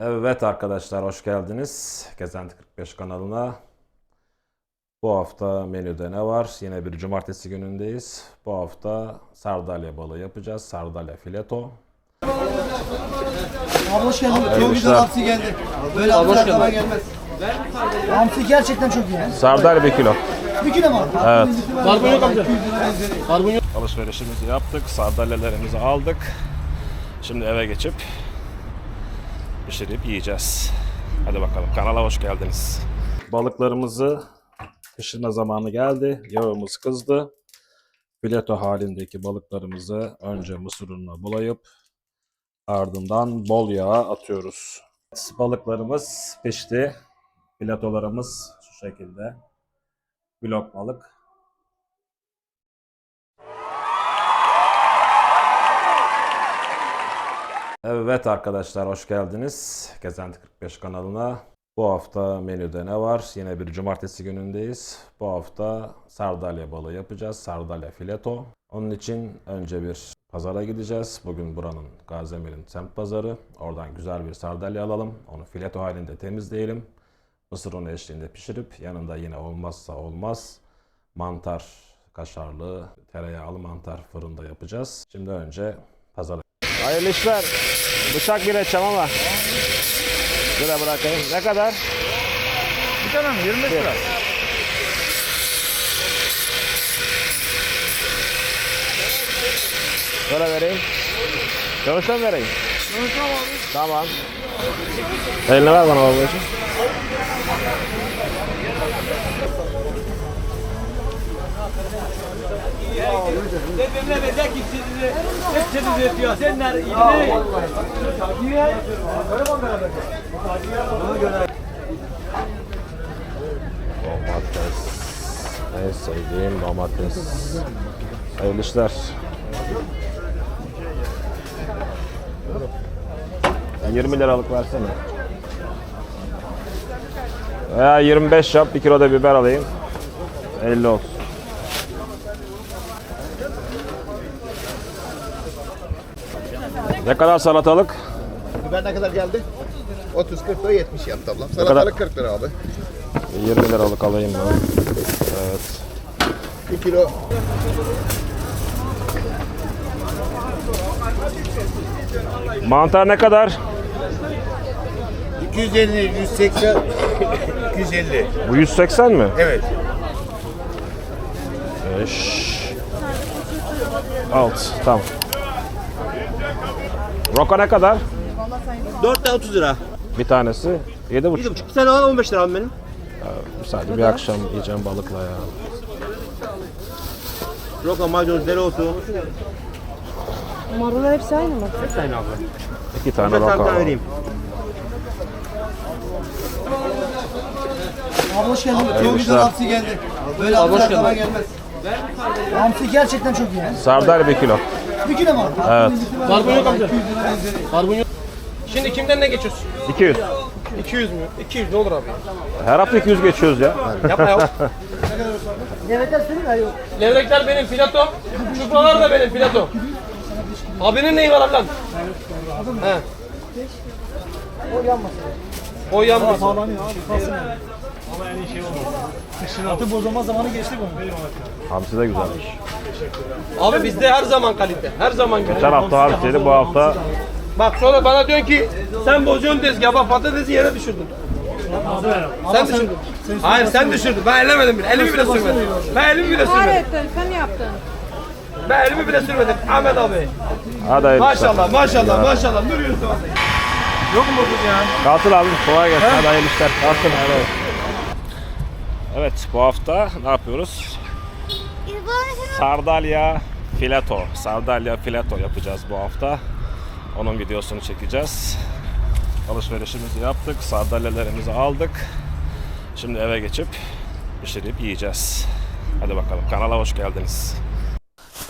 Evet arkadaşlar hoş geldiniz Gezenti 45 kanalına. Bu hafta menüde ne var? Yine bir cumartesi günündeyiz. Bu hafta sardalya balığı yapacağız. Sardalya fileto. Abi hoş geldin. Çok güzel hamsi geldi. Böyle hamsi aklıma gelmez. Hamsi gerçekten çok iyi. ya. Sardalya bir kilo. Bir kilo mu? Evet. Barbun yok amca. Barbun yok. Alışverişimizi yaptık. Sardalyalarımızı aldık. Şimdi eve geçip pişirip yiyeceğiz. Hadi bakalım kanala hoş geldiniz. Balıklarımızı pişirme zamanı geldi. Yağımız kızdı. Fileto halindeki balıklarımızı önce mısır ununa bulayıp ardından bol yağa atıyoruz. Balıklarımız pişti. Filetolarımız şu şekilde. Blok balık. Evet arkadaşlar hoş geldiniz Gezenti 45 kanalına. Bu hafta menüde ne var? Yine bir cumartesi günündeyiz. Bu hafta sardalya balığı yapacağız. Sardalya fileto. Onun için önce bir pazara gideceğiz. Bugün buranın Gazemir'in semt pazarı. Oradan güzel bir sardalya alalım. Onu fileto halinde temizleyelim. Mısır unu eşliğinde pişirip yanında yine olmazsa olmaz mantar kaşarlı tereyağlı mantar fırında yapacağız. Şimdi önce pazara Hayırlı işler. Bıçak bir edeceğim ama. Şöyle bırakayım. Ne kadar? Bir tane mi? 25 lira. Şöyle vereyim. Çalıştan vereyim? Tamam. Eline ver bana babacığım. Benimle bezek ikisini hepsini üretiyor. Senler iyi Domates. En sevdiğim domates. Hayırlı işler. Ya 20 liralık versene. Veya 25 yap, 1 kilo da biber alayım. 50 olsun. Ne kadar salatalık? Biber ne kadar geldi? 30 40 lira 70 yaptı ablam. Salatalık 40 lira abi. 20 liralık alayım ben. Evet. 1 kilo Mantar ne kadar? 250 180 250. Bu 180 mi? Evet. 5 6 tamam. Roka ne kadar? 4 tane 30 lira. Bir tanesi 7,5. 7,5 sen al 15 lira abi benim. Sadece bir akşam yiyeceğim balıkla ya. Roka, maydanoz, dereotu. Marullar hepsi aynı mı? Hepsi aynı abi. İki tane sana bir roka tane vereyim. Abi hoş geldin. Çok güzel hamsi geldi. Böyle hamsi gelmez. Hamsi gerçekten çok iyi. ya. Sardalya bir kilo. Bir kilo mu? Evet. Barbun yok amca. Yok. Şimdi kimden ne geçiyorsun? 200. 200 mü? 200 ne olur abi? Her hafta 200 geçiyoruz ya. Yapma ya. Yemekler senin mi? Yok. Levrekler benim filato. Çupralar da benim filato. Abinin neyi var lan? He. O yanmasın. O yanmasın. Sağlanıyor abi. Kalsın yani. Kışınatı bozulma zamanı geçti bunun. Hamsi de güzelmiş. Abi bizde her zaman kalite. Her zaman Geçen güzel. hafta hamsiydi bu hafta Bak sonra bana diyorsun ki sen bozuyorsun tezgahı bak patatesi yere düşürdün. Sen düşürdün. Hayır sen düşürdün. Ben ellemedim bile. Elimi bile sürmedim. Ben elimi bile sürmedim. Hayrettin sen yaptın. Ben elimi bile sürmedim. Ahmet abi. Hadi hayırlı işler. Maşallah maşallah maşallah. Abi. Yok mu bozuk ya? Kalsın abi kolay gelsin. Hadi hayırlı işler. Kalsın. Evet. Evet bu hafta ne yapıyoruz? Sardalya fileto. Sardalya fileto yapacağız bu hafta. Onun videosunu çekeceğiz. Alışverişimizi yaptık. Sardalyalarımızı aldık. Şimdi eve geçip pişirip yiyeceğiz. Hadi bakalım kanala hoş geldiniz.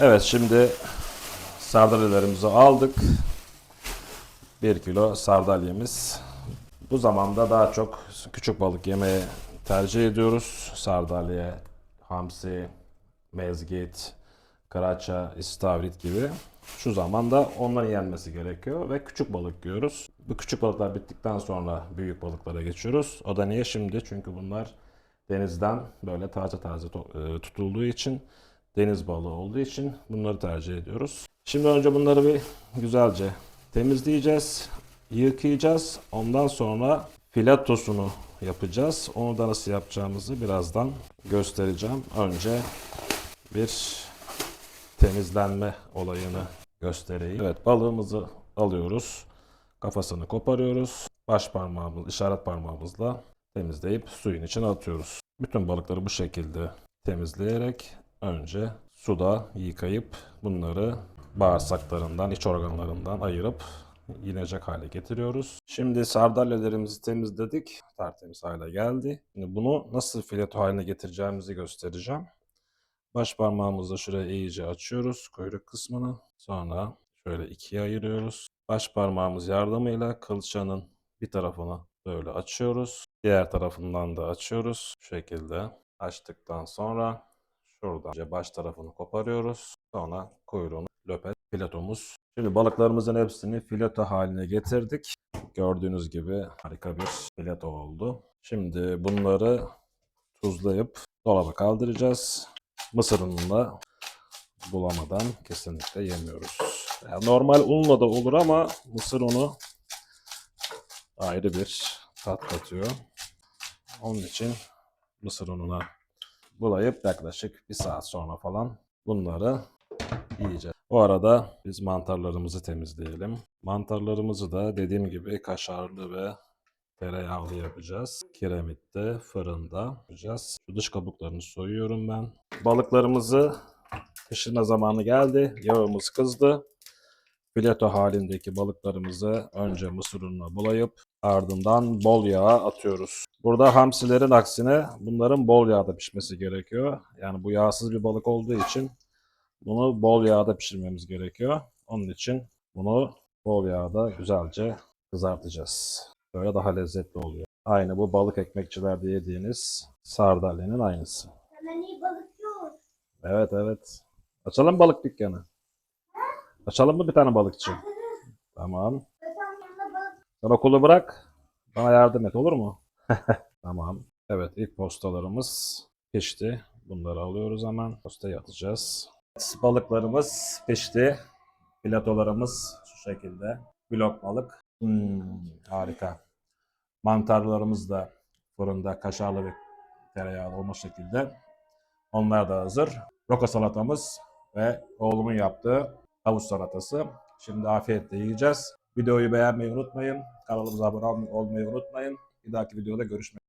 Evet şimdi sardalyalarımızı aldık. 1 kilo sardalyamız. Bu zamanda daha çok küçük balık yemeye tercih ediyoruz. Sardalya, hamsi, mezgit, karaça, istavrit gibi. Şu zamanda onların yenmesi gerekiyor ve küçük balık yiyoruz. Bu küçük balıklar bittikten sonra büyük balıklara geçiyoruz. O da niye şimdi? Çünkü bunlar denizden böyle taze taze e, tutulduğu için deniz balığı olduğu için bunları tercih ediyoruz. Şimdi önce bunları bir güzelce temizleyeceğiz, yıkayacağız. Ondan sonra filetosunu yapacağız. Onu da nasıl yapacağımızı birazdan göstereceğim. Önce bir temizlenme olayını göstereyim. Evet balığımızı alıyoruz. Kafasını koparıyoruz. Baş parmağımız, işaret parmağımızla temizleyip suyun içine atıyoruz. Bütün balıkları bu şekilde temizleyerek önce suda yıkayıp bunları bağırsaklarından, iç organlarından ayırıp yiyecek hale getiriyoruz. Şimdi sardalyalarımızı temizledik. Tertemiz hale geldi. Şimdi bunu nasıl fileto haline getireceğimizi göstereceğim. Baş parmağımızla şuraya iyice açıyoruz kuyruk kısmını. Sonra şöyle ikiye ayırıyoruz. Baş parmağımız yardımıyla kılçanın bir tarafını böyle açıyoruz. Diğer tarafından da açıyoruz. Şu şekilde açtıktan sonra şuradan önce baş tarafını koparıyoruz. Sonra kuyruğunu löpet filetomuz. Şimdi balıklarımızın hepsini fileto haline getirdik. Gördüğünüz gibi harika bir fileto oldu. Şimdi bunları tuzlayıp dolaba kaldıracağız. Mısır unuyla bulamadan kesinlikle yemiyoruz. Yani normal unla da olur ama mısır unu ayrı bir tat katıyor. Onun için mısır ununa bulayıp yaklaşık bir saat sonra falan bunları yiyeceğiz. O arada biz mantarlarımızı temizleyelim. Mantarlarımızı da dediğim gibi kaşarlı ve tereyağlı yapacağız. Kiremitte, fırında yapacağız. Şu dış kabuklarını soyuyorum ben. Balıklarımızı pişirme zamanı geldi. Yağımız kızdı. Fileto halindeki balıklarımızı önce mısır ununa bulayıp ardından bol yağa atıyoruz. Burada hamsilerin aksine bunların bol yağda pişmesi gerekiyor. Yani bu yağsız bir balık olduğu için bunu bol yağda pişirmemiz gerekiyor. Onun için bunu bol yağda güzelce kızartacağız. Böyle daha lezzetli oluyor. Aynı bu balık ekmekçilerde yediğiniz sardalyanın aynısı. Hemen iyi balık yok. Evet evet. Açalım balık dükkanı. Açalım mı bir tane balıkçı? Tamam. Sen okulu bırak. Bana yardım et olur mu? Tamam. Evet ilk postalarımız pişti. Bunları alıyoruz hemen. Postaya atacağız. Balıklarımız pişti. Platolarımız şu şekilde. Blok balık. Hmm, harika. Mantarlarımız da fırında kaşarlı ve tereyağlı olma şekilde. Onlar da hazır. Roka salatamız ve oğlumun yaptığı havuç salatası. Şimdi afiyetle yiyeceğiz. Videoyu beğenmeyi unutmayın. Kanalımıza abone olmayı unutmayın. Bir dahaki videoda görüşmek